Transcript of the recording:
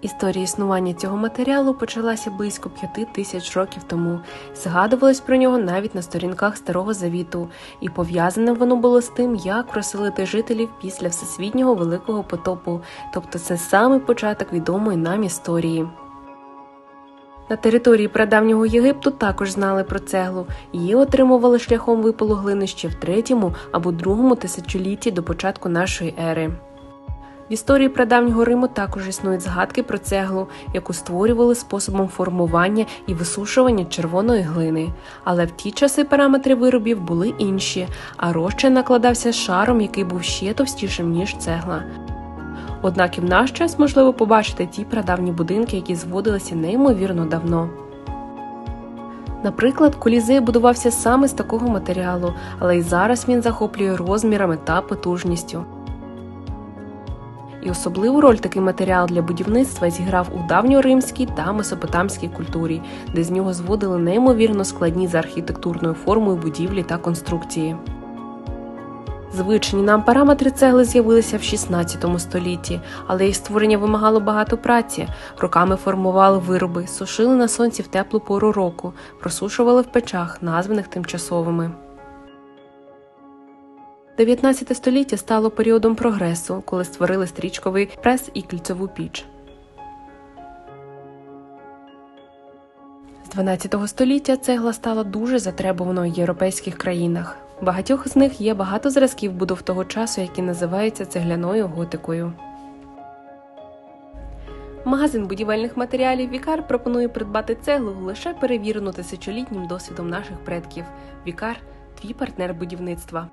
Історія існування цього матеріалу почалася близько п'яти тисяч років тому. Згадувалось про нього навіть на сторінках Старого Завіту, і пов'язане воно було з тим, як розселити жителів після всесвітнього великого потопу, тобто це саме початок відомої нам історії. На території прадавнього Єгипту також знали про цеглу. Її отримували шляхом випалу глини ще в третьому або другому тисячолітті до початку нашої ери. В історії прадавнього Риму також існують згадки про цеглу, яку створювали способом формування і висушування червоної глини. Але в ті часи параметри виробів були інші, а розчин накладався шаром, який був ще товстішим, ніж цегла. Однак і в наш час можливо побачити ті прадавні будинки, які зводилися неймовірно давно. Наприклад, колізей будувався саме з такого матеріалу, але й зараз він захоплює розмірами та потужністю. І особливу роль такий матеріал для будівництва зіграв у давньоримській та месопотамській культурі, де з нього зводили неймовірно складні за архітектурною формою будівлі та конструкції. Звичні нам параметри цегли з'явилися в 16 столітті, але їх створення вимагало багато праці. Роками формували вироби, сушили на сонці в теплу пору року, просушували в печах, названих тимчасовими. 19 століття стало періодом прогресу, коли створили стрічковий прес і кільцеву піч. З 12 століття цегла стала дуже затребуваною в європейських країнах. В багатьох з них є багато зразків будов того часу, які називаються цегляною готикою. Магазин будівельних матеріалів Вікар пропонує придбати цеглу лише перевірену тисячолітнім досвідом наших предків. Вікар твій партнер будівництва.